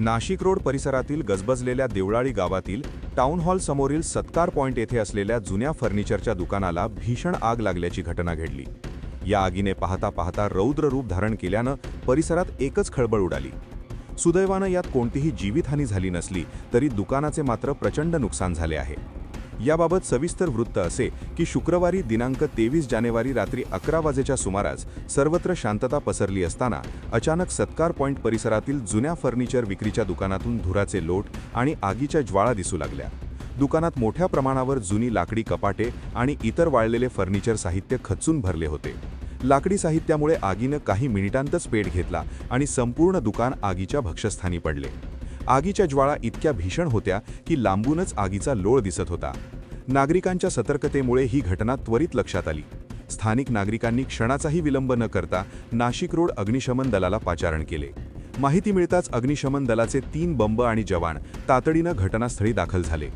Nashik road परिसरातील गजबजलेल्या देवळाळी गावातील टाऊन हॉल समोरील सत्कार पॉइंट येथे असलेल्या जुन्या फर्निचरच्या दुकानाला भीषण आग लागल्याची घटना घडली. या आगीने पाहता पाहता रौद्र रूप धारण केल्यानं परिसरात एकच खळबळ उडाली. सुदैवानं यात कोणतीही जीवितहानी झाली नसली तरी दुकानाचे मात्र प्रचंड नुकसान झाले आहे. याबाबत सविस्तर वृत्त असे की शुक्रवारी दिनांक तेवीस जानेवारी रात्री अकरा वाजेच्या सुमारास सर्वत्र शांतता पसरली असताना अचानक सत्कार पॉइंट परिसरातील जुन्या फर्निचर विक्रीच्या दुकानातून धुराचे लोट आणि आगीच्या ज्वाळा दिसू लागल्या. दुकानात मोठ्या प्रमाणावर जुनी लाकडी कपाटे आणि इतर वाळलेले फर्निचर साहित्य खचून भरले होते. लाकडी साहित्यामुळे आगीनं काही मिनिटांतच पेट घेतला आणि संपूर्ण दुकान आगीच्या भक्षस्थानी पडले. आगीच्या ज्वाळा इतक्या भीषण होत्या की लांबूनच आगीचा लोळ दिसत होता. नागरिकांच्या सतर्कतेमुळे ही घटना त्वरित लक्षात आली. स्थानिक नागरिकांनी क्षणाचाही विलंब न करता नाशिक रोड अग्निशमन दलाला पाचारण केले. माहिती मिळताच अग्निशमन दलाचे तीन बंब आणि जवान तातडीनं घटनास्थळी दाखल झाले.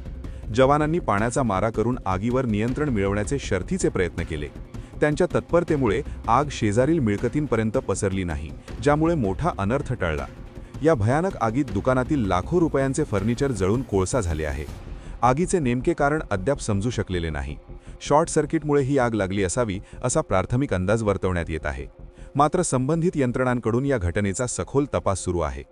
जवानांनी पाण्याचा मारा करून आगीवर नियंत्रण मिळवण्याचे शर्थीचे प्रयत्न केले. त्यांच्या तत्परतेमुळे आग शेजारील मिळकतींपर्यंत पसरली नाही ज्यामुळे मोठा अनर्थ टळला. या भयानक आगीत दुकानातील लाखो रुपयांचे फर्निचर जळून कोळसा झाले आहे. आगीचे नेमके कारण अद्याप समजू शकलेले नाही. शॉर्ट सर्किटमुळे ही आग लागली असावी असा प्राथमिक अंदाज वर्तवण्यात येत आहे. मात्र संबंधित यंत्रणांकडून या घटनेचा सखोल तपास सुरू आहे.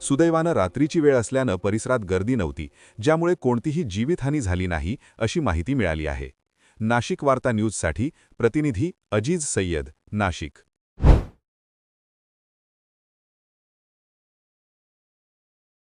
सुदैवानं रात्रीची वेळ असल्यानं परिसरात गर्दी नव्हती ज्यामुळे कोणतीही जीवितहानी झाली नाही अशी माहिती मिळाली आहे. नाशिक वार्ता न्यूजसाठी प्रतिनिधी अजीज सय्यद नाशिक.